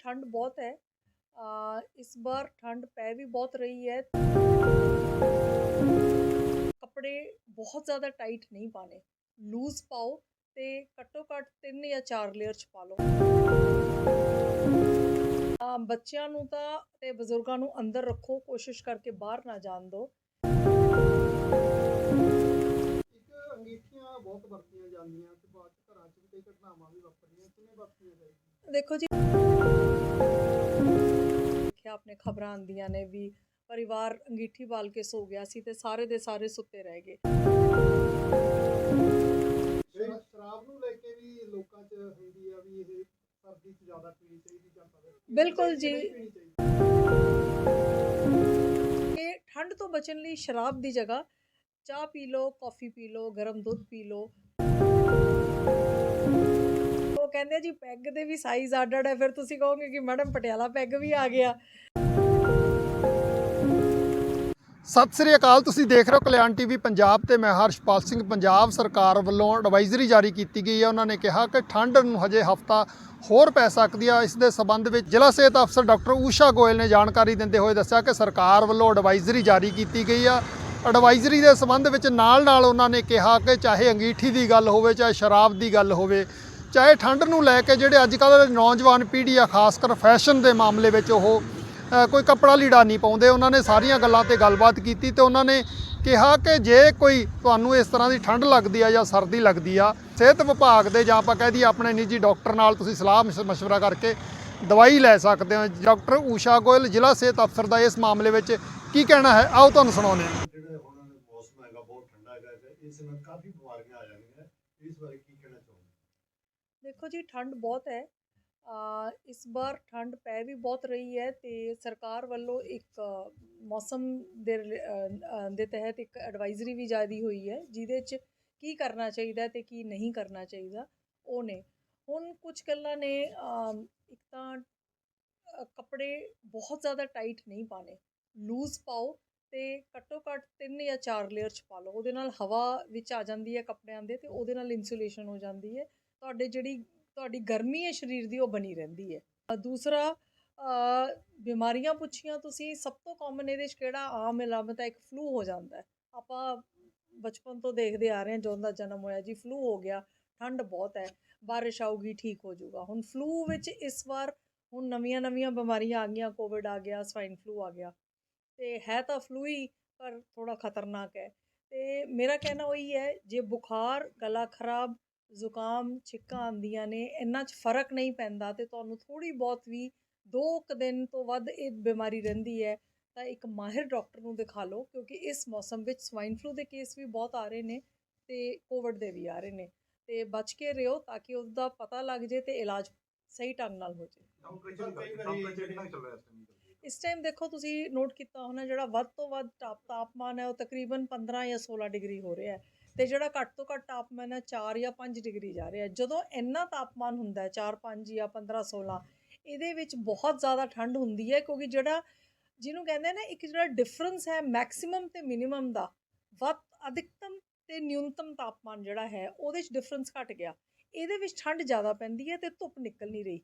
ठंड बहुत है आ, इस बार ठंड पै भी बहुत रही है ਕੱਪੜੇ ਬਹੁਤ ਜ਼ਿਆਦਾ ਟਾਈਟ ਨਹੀਂ ਪਾਣੇ ਲੂਜ਼ ਪਾਓ ਤੇ ਘੱਟੋ ਘੱਟ 3 ਜਾਂ 4 ਲੇਅਰ ਚ ਪਾ ਲਓ ਆ ਬੱਚਿਆਂ ਨੂੰ ਤਾਂ ਤੇ ਬਜ਼ੁਰਗਾਂ ਨੂੰ ਅੰਦਰ ਰੱਖੋ ਕੋਸ਼ਿਸ਼ ਕਰਕੇ ਬਾਹਰ ਨਾ ਜਾਣ ਦਿਓ ਇੱਕ ਅੰਗੀਠੀਆਂ ਬਹੁਤ ਵਰਤੀਆਂ ਜਾਂਦੀਆਂ ਤੇ ਬਾਅਦ ਚ ਘਰਾਂ 'ਚ ਵੀ ਕਈ ਘਟਨਾਵਾਂ ਵੀ ਵਾਪਰੀਆਂ ਕਿਵੇਂ ਵਾਪਰੀਆਂ ਜਾਈਆਂ ਦੇਖੋ ਜੀ। ਦੇਖਿਆ ਆਪਣੇ ਖਬਰਾਂ ਆਉਂਦੀਆਂ ਨੇ ਵੀ ਪਰਿਵਾਰ ਅੰਗੀਠੀ ਬਾਲ ਕੇ ਸੋ ਗਿਆ ਸੀ ਤੇ ਸਾਰੇ ਦੇ ਸਾਰੇ ਸੁੱਤੇ ਰਹਿ ਗਏ। ਸ਼ਰਾ- ਸ਼ਰਾਬ ਨੂੰ ਲੈ ਕੇ ਵੀ ਲੋਕਾਂ 'ਚ ਹੁੰਦੀ ਆ ਵੀ ਇਹ ਸਰਦੀ 'ਚ ਜ਼ਿਆਦਾ ਪੀਣੀ ਚਾਹੀਦੀ ਜਾਂ ਬਿਲਕੁਲ ਜੀ। ਇਹ ਠੰਡ ਤੋਂ ਬਚਣ ਲਈ ਸ਼ਰਾਬ ਦੀ ਜਗ੍ਹਾ ਚਾਹ ਪੀ ਲਓ ਕੌਫੀ ਪੀ ਲਓ ਗਰਮ ਦੁੱਧ ਪੀ ਲਓ। ਉਹ ਕਹਿੰਦੇ ਜੀ, ਪੈਗ ਦੇ ਵੀ ਸਾਈਜ਼ ਅੱਡ ਅੱਡ ਹੈ ਫਿਰ ਤੁਸੀਂ ਕਹੋਗੇ ਕਿ ਮੈਡਮ ਪਟਿਆਲਾ ਪੈਗ ਵੀ ਆ ਗਿਆ। ਸਤਿ ਸ੍ਰੀ ਅਕਾਲ, ਤੁਸੀਂ ਦੇਖ ਰਹੇ ਹੋ ਕਲਿਆਣ ਟੀਵੀ ਪੰਜਾਬ ਤੇ ਮੈਂ ਹਰਸ਼ਪਾਲ ਸਿੰਘ। ਪੰਜਾਬ ਸਰਕਾਰ ਵੱਲੋਂ ਐਡਵਾਈਜ਼ਰੀ ਜਾਰੀ ਕੀਤੀ ਗਈ ਹੈ। ਉਹਨਾਂ ਨੇ ਕਿਹਾ ਕਿ ਠੰਡ ਨੂੰ ਹਜੇ ਹਫਤਾ ਹੋਰ ਪੈ ਸਕਦੀ ਆ। ਇਸ ਦੇ ਸਬੰਧ ਵਿੱਚ ਜ਼ਿਲ੍ਹਾ ਸਿਹਤ ਅਫਸਰ ਡਾਕਟਰ ਊਸ਼ਾ ਗੋਇਲ ਨੇ ਜਾਣਕਾਰੀ ਦਿੰਦੇ ਹੋਏ ਦੱਸਿਆ ਕਿ ਸਰਕਾਰ ਵੱਲੋਂ ਐਡਵਾਈਜ਼ਰੀ ਜਾਰੀ ਕੀਤੀ ਗਈ ਆ। ਐਡਵਾਈਜ਼ਰੀ ਦੇ ਸਬੰਧ ਵਿੱਚ ਨਾਲ-ਨਾਲ ਉਹਨਾਂ ਨੇ ਕਿਹਾ ਕਿ ਚਾਹੇ ਅੰਗੀਠੀ ਦੀ ਗੱਲ ਹੋਵੇ, ਚਾਹੇ ਸ਼ਰਾਬ ਦੀ ਗੱਲ ਹੋਵੇ ਚਾਹੇ ਠੰਡ ਨੂੰ ਲੈ ਕੇ ਜਿਹੜੇ ਅੱਜ ਕੱਲ੍ਹ ਨੌਜਵਾਨ ਪੀੜ੍ਹੀ ਆ, ਖਾਸ ਕਰ ਫੈਸ਼ਨ ਦੇ ਮਾਮਲੇ ਵਿੱਚ ਉਹ ਕੋਈ ਕੱਪੜਾ ਲੀੜਾ ਨਹੀਂ ਪਾਉਂਦੇ। ਉਹਨਾਂ ਨੇ ਸਾਰੀਆਂ ਗੱਲਾਂ ਤੇ ਗੱਲਬਾਤ ਕੀਤੀ ਤੇ ਉਹਨਾਂ ਨੇ ਕਿਹਾ ਕਿ ਜੇ ਕੋਈ ਤੁਹਾਨੂੰ ਇਸ ਤਰ੍ਹਾਂ ਦੀ ਠੰਡ ਲੱਗਦੀ ਆ ਜਾਂ ਸਰਦੀ ਲੱਗਦੀ ਆ, ਸਿਹਤ ਵਿਭਾਗ ਦੇ ਜਾਂ ਆਪਾਂ ਕਹਿ ਦਈਏ ਆਪਣੇ ਨਿੱਜੀ ਡਾਕਟਰ ਨਾਲ ਤੁਸੀਂ ਸਲਾਹ ਮਸ਼- ਮਸ਼ਵਰਾ ਕਰਕੇ ਦਵਾਈ ਲੈ ਸਕਦੇ ਹੋ। ਡਾਕਟਰ ਊਸ਼ਾ ਗੋਇਲ, ਜ਼ਿਲ੍ਹਾ ਸਿਹਤ ਅਫਸਰ ਦਾ ਇਸ ਮਾਮਲੇ ਵਿੱਚ ਕੀ ਕਹਿਣਾ ਹੈ? ਆਓ ਤੁਹਾਨੂੰ ਸੁਣਾਉਂਦੇ ਹਾਂ। ਜਿਹੜਾ ਹੁਣ ਮੌਸਮ ਹੈਗਾ, ਬਹੁਤ ਠੰਡਾ ਹੈਗਾ, ਇਸ ਨਾਲ ਕਾਫੀ ਬਿਮਾਰੀਆਂ ਆ ਜਾਂਦੀਆਂ ਇਸ ਬਾਰੇ ਦੇਖੋ ਜੀ, ਠੰਡ ਬਹੁਤ ਹੈ। ਇਸ ਵਾਰ ਠੰਡ ਪੈ ਵੀ ਬਹੁਤ ਰਹੀ ਹੈ ਅਤੇ ਸਰਕਾਰ ਵੱਲੋਂ ਇੱਕ ਮੌਸਮ ਦੇ ਰਿਲੇ- ਦੇ ਤਹਿਤ ਇੱਕ ਐਡਵਾਈਜ਼ਰੀ ਵੀ ਜਾਰੀ ਹੋਈ ਹੈ, ਜਿਹਦੇ 'ਚ ਕੀ ਕਰਨਾ ਚਾਹੀਦਾ ਅਤੇ ਕੀ ਨਹੀਂ ਕਰਨਾ ਚਾਹੀਦਾ, ਉਹ ਨੇ। ਹੁਣ ਕੁਝ ਗੱਲਾਂ ਨੇ ਇੱਕ ਤਾਂ ਕੱਪੜੇ ਬਹੁਤ ਜ਼ਿਆਦਾ ਟਾਈਟ ਨਹੀਂ ਪਾਣੇ ਲੂਜ਼ ਪਾਓ ਤੇ ਘੱਟੋ ਘੱਟ ਤਿੰਨ ਜਾਂ ਚਾਰ ਲੇਅਰ ਚ ਪਾ ਲਓ। ਉਹਦੇ ਨਾਲ ਹਵਾ ਵਿੱਚ ਆ ਜਾਂਦੀ ਹੈ ਕੱਪੜਿਆਂ ਦੇ ਤੇ ਉਹਦੇ ਨਾਲ ਇਨਸੂਲੇਸ਼ਨ ਹੋ ਜਾਂਦੀ ਹੈ। ਤੁਹਾਡੇ ਜਿਹੜੀ ਤੁਹਾਡੀ ਗਰਮੀ ਹੈ ਸਰੀਰ ਦੀ ਉਹ ਬਣੀ ਰਹਿੰਦੀ ਹੈ। ਦੂਸਰਾ ਬਿਮਾਰੀਆਂ ਪੁੱਛੀਆਂ ਤੁਸੀਂ, ਸਭ ਤੋਂ ਕਾਮਨ ਇਹਦੇ 'ਚ ਕਿਹੜਾ ਆਮ ਇਲਾਮਤ ਹੈ ਇੱਕ ਫਲੂ ਹੋ ਜਾਂਦਾ ਹੈ। ਆਪਾਂ ਬਚਪਨ ਤੋਂ ਦੇਖਦੇ ਆ ਰਹੇ ਹਾਂ, ਜਦੋਂ ਦਾ ਜਨਮ ਹੋਇਆ ਜੀ ਫਲੂ ਹੋ ਗਿਆ, ਠੰਡ ਬਹੁਤ ਹੈ, ਬਾਰਿਸ਼ ਆਊਗੀ, ਠੀਕ ਹੋ ਜਾਊਗਾ। ਹੁਣ ਫਲੂ ਵਿੱਚ ਇਸ ਵਾਰ ਹੁਣ ਨਵੀਆਂ ਨਵੀਆਂ ਬਿਮਾਰੀਆਂ ਆ ਗਈਆਂ ਕੋਵਿਡ ਆ ਗਿਆ ਸਵਾਈਨ ਫਲੂ ਆ ਗਿਆ। ਤੇ ਹੈ ਤਾਂ ਫਲੂ ਹੀ, ਪਰ ਥੋੜਾ ਖਤਰਨਾਕ ਹੈ। ਤੇ ਮੇਰਾ ਕਹਿਣਾ ਉਹੀ ਹੈ, ਜੇ ਬੁਖਾਰ, ਗਲਾ ਖਰਾਬ ਜ਼ੁਕਾਮ ਛਿੱਕਾਂ ਆਉਂਦੀਆਂ ਨੇ ਇੰਨਾ 'ਚ ਫ਼ਰਕ ਨਹੀਂ ਪੈਂਦਾ ਤੇ ਤੁਹਾਨੂੰ ਥੋੜੀ ਬਹੁਤ ਵੀ ਦੋ ਕੁ ਦਿਨ ਤੋਂ ਵੱਧ ਇਹ ਬਿਮਾਰੀ ਰਹਿੰਦੀ ਹੈ ਤਾਂ ਇੱਕ ਮਾਹਿਰ ਡਾਕਟਰ ਨੂੰ ਦਿਖਾ ਲਓ ਕਿਉਂਕਿ ਇਸ ਮੌਸਮ ਵਿੱਚ ਸਵਾਈਨ ਫਲੂ ਦੇ ਕੇਸ ਵੀ ਬਹੁਤ ਆ ਰਹੇ ਨੇ ਤੇ ਕੋਵਿਡ ਦੇ ਵੀ ਆ ਰਹੇ ਨੇ ਤੇ ਬਚ ਕੇ ਰਹੋ ਤਾਂ ਕਿ ਉਸ ਦਾ ਪਤਾ ਲੱਗ ਜੇ ਤੇ ਇਲਾਜ ਸਹੀ ਢੰਗ ਨਾਲ ਹੋ ਜੇ। ਇਸ ਟਾਈਮ ਦੇਖੋ ਤੁਸੀਂ ਨੋਟ ਕੀਤਾ ਹੋਣਾ ਜਿਹੜਾ ਵੱਧ ਤੋਂ ਵੱਧ ਤਾਪ- ਤਾਪਮਾਨ ਹੈ ਉਹ ਤਕਰੀਬਨ 15 ਜਾਂ 16 ਡਿਗਰੀ ਹੋ ਰਿਹਾ ਹੈ। ਤੇ ਜਿਹੜਾ ਘੱਟ ਤੋਂ ਘੱਟ ਤਾਪਮਾਨ ਹੈ 4 ਜਾਂ 5 ਡਿਗਰੀ ਜਾ ਰਿਹਾ ਜਦੋਂ ਇੰਨਾ ਤਾਪਮਾਨ ਹੁੰਦਾ ਹੈ 4 5 ਜਾਂ 15 16 ਇਹਦੇ ਵਿੱਚ ਬਹੁਤ ਜ਼ਿਆਦਾ ਠੰਡ ਹੁੰਦੀ ਹੈ ਕਿਉਂਕਿ ਜਿਹੜਾ ਜਿਹਨੂੰ ਕਹਿੰਦੇ ਨਾ, ਇੱਕ ਜਿਹੜਾ ਡਿਫਰੈਂਸ ਹੈ ਮੈਕਸਿਮਮ ਤੇ ਮਿਨੀਮਮ ਦਾ, ਵੱਧ ਅਧਿਕਤਮ ਤੇ ਨਿਊਨਤਮ ਤਾਪਮਾਨ ਜਿਹੜਾ ਹੈ, ਉਹਦੇ 'ਚ ਡਿਫਰੈਂਸ ਘਟ ਗਿਆ। ਇਹਦੇ ਵਿੱਚ ਠੰਡ ਜ਼ਿਆਦਾ ਪੈਂਦੀ ਹੈ ਤੇ ਧੁੱਪ ਨਿਕਲ ਨਹੀਂ ਰਹੀ।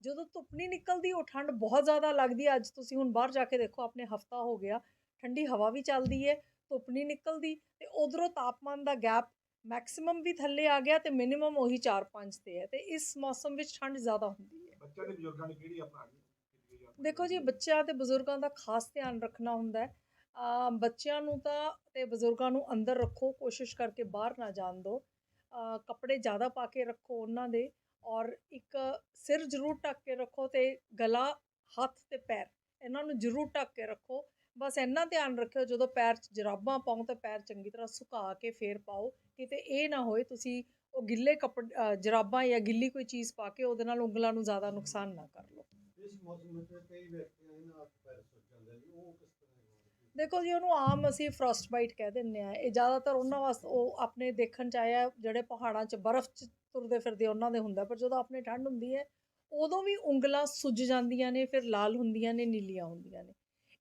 ਜਦੋਂ ਧੁੱਪ ਨਹੀਂ ਨਿਕਲਦੀ, ਉਹ ਠੰਡ ਬਹੁਤ ਜ਼ਿਆਦਾ ਲੱਗਦੀ ਹੈ। ਅੱਜ ਤੁਸੀਂ ਹੁਣ ਬਾਹਰ ਜਾ ਕੇ ਦੇਖੋ, ਆਪਣੇ ਹਫਤਾ ਹੋ ਗਿਆ। ਠੰਡੀ ਹਵਾ ਵੀ ਚੱਲਦੀ ਹੈ ਧੁੱਪ ਨਹੀਂ ਨਿਕਲਦੀ ਤੇ ਉਧਰੋਂ ਤਾਪਮਾਨ ਦਾ ਗੈਪ ਮੈਕਸਿਮਮ ਵੀ ਥੱਲੇ ਆ ਗਿਆ ਤੇ ਮਿਨੀਮਮ ਉਹੀ 4-5 ਤੇ ਹੈ ਤੇ ਇਸ ਮੌਸਮ ਵਿੱਚ ਠੰਡ ਜ਼ਿਆਦਾ ਹੁੰਦੀ ਹੈ ਬੱਚਿਆਂ ਦੇ ਬਜ਼ੁਰਗਾਂ ਨੇ ਕਿਹੜੀ ਆਪਣਾ ਦੇਖੋ ਜੀ ਬੱਚਿਆਂ ਤੇ ਬਜ਼ੁਰਗਾਂ ਦਾ ਖਾਸ ਧਿਆਨ ਰੱਖਣਾ ਹੁੰਦਾ ਹੈ। ਆ ਬੱਚਿਆਂ ਨੂੰ ਤਾਂ ਤੇ ਬਜ਼ੁਰਗਾਂ ਨੂੰ ਅੰਦਰ ਰੱਖੋ ਕੋਸ਼ਿਸ਼ ਕਰਕੇ ਬਾਹਰ ਨਾ ਜਾਣ ਦਿਓ ਕੱਪੜੇ ਜ਼ਿਆਦਾ ਪਾ ਕੇ ਰੱਖੋ ਉਹਨਾਂ ਦੇ ਔਰ ਇੱਕ ਸਿਰ ਜ਼ਰੂਰ ਢੱਕ ਕੇ ਰੱਖੋ ਤੇ ਗਲਾ ਹੱਥ ਤੇ ਪੈਰ ਇਹਨਾਂ ਨੂੰ ਜ਼ਰੂਰ ਢੱਕ ਕੇ ਰੱਖੋ। ਬਸ ਇੰਨਾ ਧਿਆਨ ਰੱਖਿਓ ਜਦੋਂ ਪੈਰ 'ਚ ਜਰਾਬਾਂ ਪਾਓ ਤਾਂ ਪੈਰ ਚੰਗੀ ਤਰ੍ਹਾਂ ਸੁਕਾ ਕੇ ਫੇਰ ਪਾਓ। ਕਿਤੇ ਇਹ ਨਾ ਹੋਏ ਤੁਸੀਂ ਉਹ ਗਿੱਲੇ ਕੱਪੜੇ ਜਰਾਬਾਂ ਜਾਂ ਗਿੱਲੀ ਕੋਈ ਚੀਜ਼ ਪਾ ਕੇ ਉਹਦੇ ਨਾਲ ਉਂਗਲਾਂ ਨੂੰ ਜ਼ਿਆਦਾ ਨੁਕਸਾਨ ਨਾ ਕਰ ਲਓ। ਇਸ ਮੌਸਮ ਵਿੱਚ ਕਈ ਵਿਅਕਤੀਆਂ ਇਹਨਾਂ ਹੱਥ ਪੈਰ ਸੁੱਜ ਜਾਂਦੇ ਨੇ ਉਹ ਕਿਸ ਤਰ੍ਹਾਂ ਹੋਣਗੇ? ਦੇਖੋ ਜੀ ਉਹਨੂੰ ਆਮ ਅਸੀਂ ਫਰੋਸਟ ਬਾਈਟ ਕਹਿ ਦਿੰਦੇ ਆ ਇਹ ਜ਼ਿਆਦਾਤਰ ਉਹਨਾਂ ਵਾਸਤੇ ਉਹ ਆਪਣੇ ਦੇਖਣ ਚ ਆਇਆ ਜਿਹੜੇ ਪਹਾੜਾਂ 'ਚ ਬਰਫ਼ 'ਚ ਤੁਰਦੇ ਫਿਰਦੇ ਉਹਨਾਂ ਦੇ ਹੁੰਦਾ। ਪਰ ਜਦੋਂ ਆਪਣੇ ਠੰਡ ਹੁੰਦੀ ਹੈ ਉਦੋਂ ਵੀ ਉਂਗਲਾਂ ਸੁੱਜ ਜਾਂਦੀਆਂ ਨੇ ਫਿਰ ਲਾਲ ਹੁੰਦੀਆਂ ਨੇ ਨੀਲੀਆਂ ਹੁੰਦੀਆਂ ਨੇ।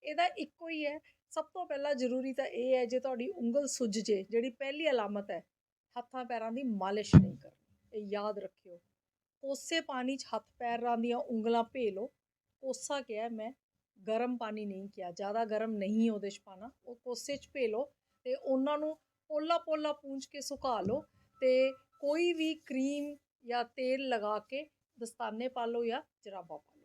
ਇਹਦਾ ਇੱਕੋ ਹੀ ਹੈ। ਸਭ ਤੋਂ ਪਹਿਲਾਂ ਜ਼ਰੂਰੀ ਤਾਂ ਇਹ ਹੈ, ਜੇ ਤੁਹਾਡੀ ਉਂਗਲ ਸੁੱਜ ਜੇ, ਜਿਹੜੀ ਪਹਿਲੀ ਅਲਾਮਤ ਹੈ, ਹੱਥਾਂ ਪੈਰਾਂ ਦੀ ਮਾਲਿਸ਼ ਨਹੀਂ ਕਰਨੀ। ਇਹ ਯਾਦ ਰੱਖਿਓ। ਕੋਸੇ ਪਾਣੀ 'ਚ ਹੱਥ ਪੈਰਾਂ ਦੀਆਂ ਉਂਗਲਾਂ ਭੇ ਲਓ ਕੋਸਾ ਕਿਹਾ ਮੈਂ ਗਰਮ ਪਾਣੀ ਨਹੀਂ ਕਿਹਾ, ਜ਼ਿਆਦਾ ਗਰਮ ਨਹੀਂ ਉਹਦੇ 'ਚ ਪਾਣਾ। ਉਹ ਕੋਸੇ 'ਚ ਭੇ ਲਓ ਤੇ ਉਹਨਾਂ ਨੂੰ ਪੋਲਾ ਪੋਲਾ ਪੂੰਝ ਕੇ ਸੁਕਾ ਲਓ ਤੇ ਕੋਈ ਵੀ ਕਰੀਮ ਜਾਂ ਤੇਲ ਲਗਾ ਕੇ ਦਸਤਾਨੇ ਪਾ ਲਓ ਜਾਂ ਜਰਾਬਾ ਪਾ ਲਓ।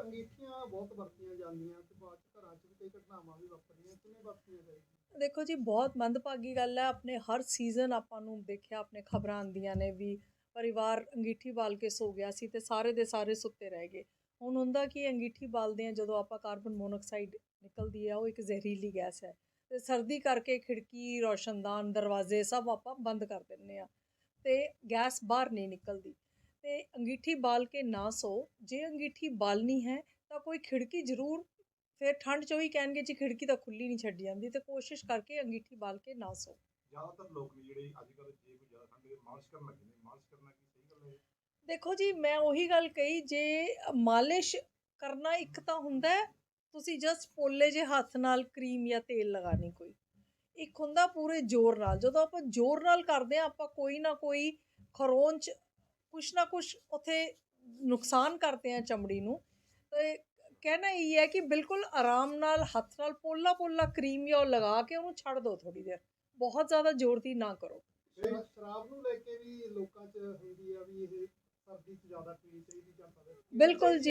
ਅੰਗੀਠੀਆਂ ਬਹੁਤ ਵਰਤੀਆਂ ਜਾਂਦੀਆਂ ਤੇ ਬਾਅਦ ਚ ਘਰਾਂ 'ਚ ਵੀ ਕਈ ਘਟਨਾਵਾਂ ਵੀ ਵਾਪਰਦੀਆਂ ਕਿਵੇਂ ਵਰਤੀਆਂ ਜਾਈਆਂ ਦੇਖੋ ਜੀ, ਬਹੁਤ ਮੰਦਭਾਗੀ ਗੱਲ ਹੈ, ਆਪਣੇ ਹਰ ਸੀਜ਼ਨ ਆਪਾਂ ਨੂੰ ਦੇਖਿਆ, ਆਪਣੇ ਖਬਰਾਂ ਆਉਂਦੀਆਂ ਨੇ ਵੀ ਪਰਿਵਾਰ ਅੰਗੀਠੀ ਬਾਲ ਕੇ ਸੋ ਗਿਆ ਸੀ ਤੇ ਸਾਰੇ ਦੇ ਸਾਰੇ ਸੁੱਤੇ ਰਹਿ ਗਏ। ਹੁਣ ਹੁੰਦਾ ਕਿ ਅੰਗੀਠੀ ਬਾਲਦੇ ਆ ਜਦੋਂ ਆਪਾਂ ਕਾਰਬਨ ਮੋਨੋਆਕਸਾਈਡ ਨਿਕਲਦੀ ਹੈ, ਉਹ ਇੱਕ ਜ਼ਹਿਰੀਲੀ ਗੈਸ ਹੈ। ਤੇ ਸਰਦੀ ਕਰਕੇ ਖਿੜਕੀ, ਰੋਸ਼ਨਦਾਨ, ਦਰਵਾਜ਼ੇ ਸਭ ਆਪਾਂ ਬੰਦ ਕਰ ਦਿੰਨੇ ਆ ਤੇ ਗੈਸ ਬਾਹਰ ਨਹੀਂ ਨਿਕਲਦੀ। ਤੇ ਅੰਗੀਠੀ ਬਾਲ ਕੇ ਨਾ ਸੋ। ਜੇ ਅੰਗੀਠੀ ਬਾਲਣੀ ਹੈ ਤਾਂ ਕੋਈ ਖਿੜਕੀ ਜ਼ਰੂਰ ਫਿਰ ਠੰਡ 'ਚ ਉਹੀ ਕਹਿਣਗੇ ਜੀ ਖਿੜਕੀ ਤਾਂ ਖੁੱਲੀ ਨਹੀਂ ਛੱਡੀ ਜਾਂਦੀ ਤੇ ਕੋਸ਼ਿਸ਼ ਕਰਕੇ ਅੰਗੀਠੀ ਬਾਲ ਕੇ ਨਾ ਸੋ। ਜ਼ਿਆਦਾਤਰ ਲੋਕ ਨੇ ਜਿਹੜੇ ਅੱਜ ਕੱਲ੍ਹ ਜੇ ਕੋਈ ਜ਼ਿਆਦਾ ਠੰਡ ਦੇ ਮਾਲਿਸ਼ ਕਰਨ ਲੱਗੇ ਨੇ ਮਾਲਿਸ਼ ਕਰਨਾ ਕੀ ਸਹੀ ਗੱਲ ਹੈ? ਦੇਖੋ ਜੀ ਮੈਂ ਉਹੀ ਗੱਲ ਕਹੀ ਜੇ ਮਾਲਿਸ਼ ਕਰਨਾ ਇੱਕ ਤਾਂ ਹੁੰਦਾ ਹੈ, ਤੁਸੀਂ ਜਸਟ ਪੋਲੇ ਜੇ ਹੱਥ ਨਾਲ ਕਰੀਮ ਜਾਂ ਤੇਲ ਲਗਾਣੀ ਕੋਈ। ਇੱਕ ਹੁੰਦਾ ਪੂਰੇ ਜ਼ੋਰ ਨਾਲ। ਜਦੋਂ ਆਪਾਂ ਜ਼ੋਰ ਨਾਲ ਕਰਦੇ ਆ ਆਪਾਂ ਕੋਈ ਨਾ ਕੋਈ ਖਰੋਂ 'ਚ ਕੁਛ ਨਾ ਕੁਛ ਉਥੇ ਨੁਕਸਾਨ ਕਰਦੇ ਆ ਚਮੜੀ ਨੂੰ। ਤੇ ਕਹਿਣਾ ਇਹ ਹੈ ਕਿ ਬਿਲਕੁਲ ਆਰਾਮ ਨਾਲ ਹੱਥ ਨਾਲ ਪੋਲਾ ਪੋਲਾ ਕਰੀਮ ਜਾਂ ਲਗਾ ਕੇ ਉਹਨੂੰ ਛੱਡ ਦਿਓ ਥੋੜੀ ਦੇਰ। ਬਹੁਤ ਜ਼ਿਆਦਾ ਜ਼ੋਰ ਦੀ ਨਾ ਕਰੋ। ਸ਼ਰਾ- ਸ਼ਰਾਬ ਨੂੰ ਲੈ ਕੇ ਵੀ ਲੋਕਾਂ 'ਚ ਹੁੰਦੀ ਆ ਵੀ ਇਹ ਸਰਦੀ 'ਚ ਜ਼ਿਆਦਾ ਪੀਣੀ ਚਾਹੀਦੀ ਜਾਂ ਪੀਣੀ ਬਿਲਕੁਲ ਜੀ।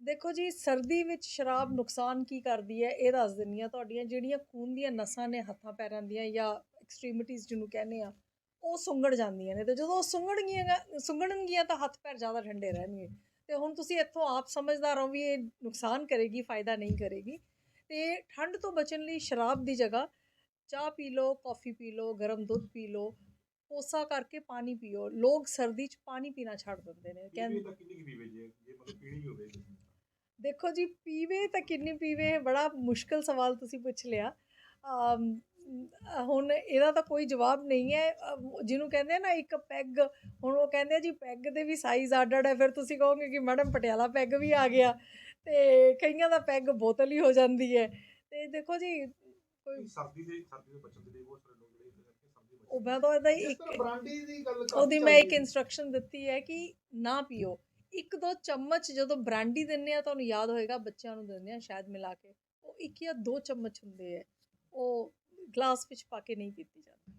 ਦੇਖੋ ਜੀ ਸਰਦੀ ਵਿੱਚ ਸ਼ਰਾਬ ਨੁਕਸਾਨ ਕੀ ਕਰਦੀ ਹੈ ਇਹ ਦੱਸ ਦਿੰਨੀ ਆ ਤੁਹਾਡੀਆਂ ਜਿਹੜੀਆਂ ਖੂਨ ਦੀਆਂ ਨਸਾਂ ਨੇ ਹੱਥਾਂ ਪੈਰਾਂ ਦੀਆਂ ਜਾਂ ਐਕਸਟ੍ਰੀਮਿਟੀਜ਼ ਜਿਹਨੂੰ ਕਹਿੰਦੇ ਆ ਉਹ ਸੁੰਗੜ ਜਾਂਦੀਆਂ ਨੇ ਤੇ ਜਦੋਂ ਉਹ ਸੁੰਗੜਗੀਆਂ ਸੁੰਗੜਨਗੀਆਂ ਤਾਂ ਹੱਥ ਪੈਰ ਜ਼ਿਆਦਾ ਠੰਡੇ ਰਹਿਣਗੇ। ਤੇ ਹੁਣ ਤੁਸੀਂ ਇੱਥੋਂ ਆਪ ਸਮਝਦਾਰ ਹੋ ਵੀ ਇਹ ਨੁਕਸਾਨ ਕਰੇਗੀ ਫਾਇਦਾ ਨਹੀਂ ਕਰੇਗੀ। ਤੇ ਠੰਡ ਤੋਂ ਬਚਣ ਲਈ ਸ਼ਰਾਬ ਦੀ ਜਗ੍ਹਾ ਚਾਹ ਪੀ ਲਓ ਕੌਫੀ ਪੀ ਲਓ ਗਰਮ ਦੁੱਧ ਪੀ ਲਓ ਕੋਸਾ ਕਰਕੇ ਪਾਣੀ ਪੀਓ। ਲੋਕ ਸਰਦੀ 'ਚ ਪਾਣੀ ਪੀਣਾ ਛੱਡ ਦਿੰਦੇ ਨੇ। ਕਹਿੰਦੇ ਕਹਿੰਦੇ ਤਾਂ ਕਿੰਨੀ ਕੁ ਪੀਵੇ ਜੇ ਜੇ ਮਤਲਬ ਪੀਣੀ ਵੀ ਹੋਵੇ ਦੇਖੋ ਜੀ ਪੀਵੇ ਤਾਂ ਕਿੰਨੀ ਪੀਵੇ ਬੜਾ ਮੁਸ਼ਕਲ ਸਵਾਲ ਤੁਸੀਂ ਪੁੱਛ ਲਿਆ। ਹੁਣ ਇਹਦਾ ਤਾਂ ਕੋਈ ਜਵਾਬ ਨਹੀਂ ਹੈ। ਜਿਹਨੂੰ ਕਹਿੰਦੇ ਆ ਨਾ ਇੱਕ ਪੈਗ ਹੁਣ ਉਹ ਕਹਿੰਦੇ ਆ ਜੀ ਪੈਗ ਦੇ ਵੀ ਸਾਈਜ਼ ਅੱਡ ਅੱਡ ਹੈ। ਫਿਰ ਤੁਸੀਂ ਕਹੋਗੇ ਕਿ ਮੈਡਮ ਪਟਿਆਲਾ ਪੈਗ ਵੀ ਆ ਗਿਆ। ਤੇ ਕਈਆਂ ਦਾ ਪੈਗ ਬੋਤਲ ਹੀ ਹੋ ਜਾਂਦੀ ਹੈ। ਤੇ ਦੇਖੋ ਜੀ ਕੋਈ ਸਰਦੀ ਦੇ ਸਰਦੀ ਦੇ ਬਚਣ ਦੇ ਲਈ ਬਹੁਤ ਸਾਰੇ ਲੋਕ ਉਹ ਮੈਂ ਤਾਂ ਇਹਦਾ ਇੱਕ ਬ੍ਰਾਂਡੀ ਦੀ ਗੱਲ ਕਰ ਉਹਦੀ ਮੈਂ ਇੱਕ। ਇਨਸਟਰਕਸ਼ਨ ਦਿੱਤੀ ਹੈ ਕਿ ਨਾ ਪੀਓ। ਇੱਕ ਦੋ ਚਮਚ ਜਦੋਂ ਬ੍ਰਾਂਡੀ ਦਿੰਨੇ ਆ ਤੁਹਾਨੂੰ ਯਾਦ ਹੋਏਗਾ ਬੱਚਿਆਂ ਨੂੰ ਦਿੰਦੇ ਆ ਸ਼ਾਇਦ ਮਿਲਾ ਕੇ ਉਹ ਇੱਕ ਜਾਂ ਦੋ ਚਮਚ ਹੁੰਦੇ ਆ। ਉਹ ਗਲਾਸ ਵਿੱਚ ਪਾ ਕੇ ਨਹੀਂ ਪੀਤੀ ਜਾਂਦੀ।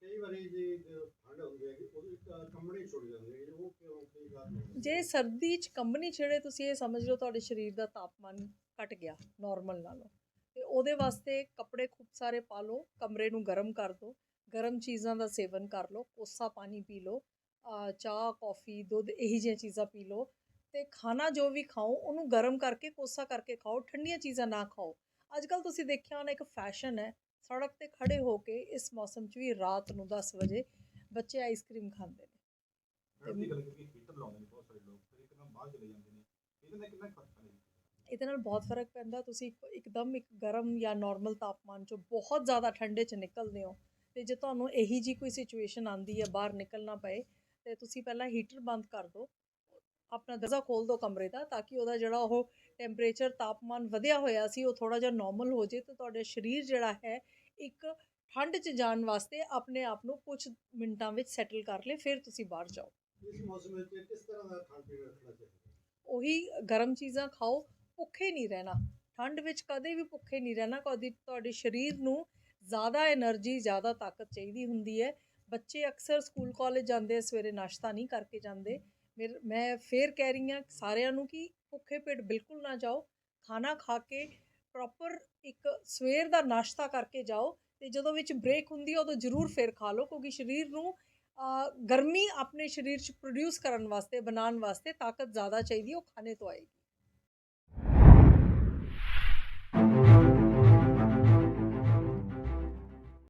ਕਈ ਵਾਰੀ ਜੀ ਠੰਡ ਹੁੰਦੀ ਹੈ ਕਿ ਉਹਦੇ ਕੰਬਣੀ ਛੁੱਟ ਜਾਂਦੀ ਹੈ ਉਹ ਕਿਉਂ ਕੀ ਹੁੰਦਾ ਜੇ ਸਰਦੀ 'ਚ ਕੰਬਣੀ ਛੇੜੇ ਤੁਸੀਂ ਇਹ ਸਮਝ ਲਓ ਤੁਹਾਡੇ ਸਰੀਰ ਦਾ ਤਾਪਮਾਨ ਘਟ ਗਿਆ ਨਾਰਮਲ ਨਾਲੋਂ। ਤੇ ਉਹਦੇ ਵਾਸਤੇ ਕੱਪੜੇ ਖੂਬ ਸਾਰੇ ਪਾ ਲਓ ਕਮਰੇ ਨੂੰ ਗਰਮ ਕਰ ਦਿਓ ਗਰਮ ਚੀਜ਼ਾਂ ਦਾ ਸੇਵਨ ਕਰ ਲਓ ਕੋਸਾ ਪਾਣੀ ਪੀ ਲਓ ਚਾਹ ਕੌਫੀ ਦੁੱਧ ਇਹੀ ਜਿਹੀਆਂ ਚੀਜ਼ਾਂ ਪੀ ਲਓ। ਤੇ ਖਾਣਾ ਜੋ ਵੀ ਖਾਓ ਉਹਨੂੰ ਗਰਮ ਕਰਕੇ ਕੋਸਾ ਕਰਕੇ ਖਾਓ ਠੰਡੀਆਂ ਚੀਜ਼ਾਂ ਨਾ ਖਾਓ। ਅੱਜ ਕੱਲ ਤੁਸੀਂ ਦੇਖਿਆ ਹੋਣਾ ਇੱਕ ਫੈਸ਼ਨ ਹੈ ਸੜਕ ਤੇ ਖੜੇ ਹੋ ਕੇ ਇਸ ਮੌਸਮ 'ਚ ਵੀ ਰਾਤ ਨੂੰ 10 ਵਜੇ ਬੱਚੇ ਆਈਸਕ੍ਰੀਮ ਖਾਂਦੇ ਨੇ। ਇਹਦੇ ਨਾਲ ਬਹੁਤ ਫ਼ਰਕ ਪੈਂਦਾ ਤੁਸੀਂ ਇੱਕ- ਇੱਕਦਮ ਇੱਕ ਗਰਮ ਜਾਂ ਨਾਰਮਲ ਤਾਪਮਾਨ ਚੋਂ ਬਹੁਤ ਜ਼ਿਆਦਾ ਠੰਡੇ ਚ ਨਿਕਲਦੇ ਹੋ ਤੇ ਜੇ ਤੁਹਾਨੂੰ ਇਹੀ ਜੀ ਕੋਈ ਸਿਚੁਏਸ਼ਨ ਆਂਦੀ ਹੈ ਬਾਹਰ ਨਿਕਲਣਾ ਪਏ ਤੇ ਤੁਸੀਂ ਪਹਿਲਾਂ ਹੀਟਰ ਬੰਦ ਕਰ ਦਿਓ ਆਪਣਾ ਦਰਜ਼ਾ ਖੋਲ ਦਿਓ ਕਮਰੇ ਦਾ ਤਾਂ ਕਿ ਉਹਦਾ ਜਿਹੜਾ ਉਹ ਟੈਂਪਰੇਚਰ ਤਾਪਮਾਨ ਵਧਿਆ ਹੋਇਆ ਸੀ ਉਹ ਥੋੜਾ ਜਿਹਾ ਨਾਰਮਲ ਹੋ ਜੇ ਤਾਂ ਤੁਹਾਡੇ ਸਰੀਰ ਜਿਹੜਾ ਹੈ ਇੱਕ ਠੰਡ 'ਚ ਜਾਣ ਵਾਸਤੇ ਆਪਣੇ ਆਪ ਨੂੰ ਕੁਝ ਮਿੰਟਾਂ ਵਿੱਚ ਸੈਟਲ ਕਰ ਲੇ ਫਿਰ ਤੁਸੀਂ ਬਾਹਰ ਜਾਓ। ਉਹੀ ਗਰਮ ਚੀਜ਼ਾਂ ਖਾਓ ਭੁੱਖੇ ਨਹੀਂ ਰਹਿਣਾ। ਠੰਡ ਵਿੱਚ ਕਦੇ ਵੀ ਭੁੱਖੇ ਨਹੀਂ ਰਹਿਣਾ ਕਦੀ ਤੁਹਾਡੇ ਸਰੀਰ ਨੂੰ ਜ਼ਿਆਦਾ એનર્ਜੀ ਜ਼ਿਆਦਾ ਤਾਕਤ ਚਾਹੀਦੀ ਹੁੰਦੀ ਹੈ। ਬੱਚੇ ਅਕਸਰ ਸਕੂਲ ਕਾਲਜ ਜਾਂਦੇ ਸਵੇਰੇ ਨਾਸ਼ਤਾ ਨਹੀਂ ਕਰਕੇ ਜਾਂਦੇ। ਮੇਰ- ਮੈਂ ਫੇਰ ਕਹਿ ਰਹੀ ਹਾਂ ਸਾਰਿਆਂ ਨੂੰ ਕਿ ਭੁੱਖੇ ਪੇਟ ਬਿਲਕੁਲ ਨਾ ਜਾਓ, ਖਾਣਾ ਖਾ ਕੇ ਪ੍ਰੋਪਰ ਇੱਕ ਸਵੇਰ ਦਾ ਨਾਸ਼ਤਾ ਕਰਕੇ ਜਾਓ ਤੇ ਜਦੋਂ ਵਿੱਚ ਬ੍ਰੇਕ ਹੁੰਦੀ ਹੈ ਉਦੋਂ ਜ਼ਰੂਰ ਫੇਰ ਖਾ ਲਓ ਕਿਉਂਕਿ ਸਰੀਰ ਨੂੰ ਗਰਮੀ ਆਪਣੇ ਸਰੀਰ 'ਚ ਪ੍ਰੋਡਿਊਸ ਕਰਨ ਵਾਸਤੇ, ਬਣਾਉਣ ਵਾਸਤੇ ਤਾਕਤ ਜ਼ਿਆਦਾ ਚਾਹੀਦੀ ਉਹ ਖਾਣੇ ਤੋਂ ਆਏਗੀ।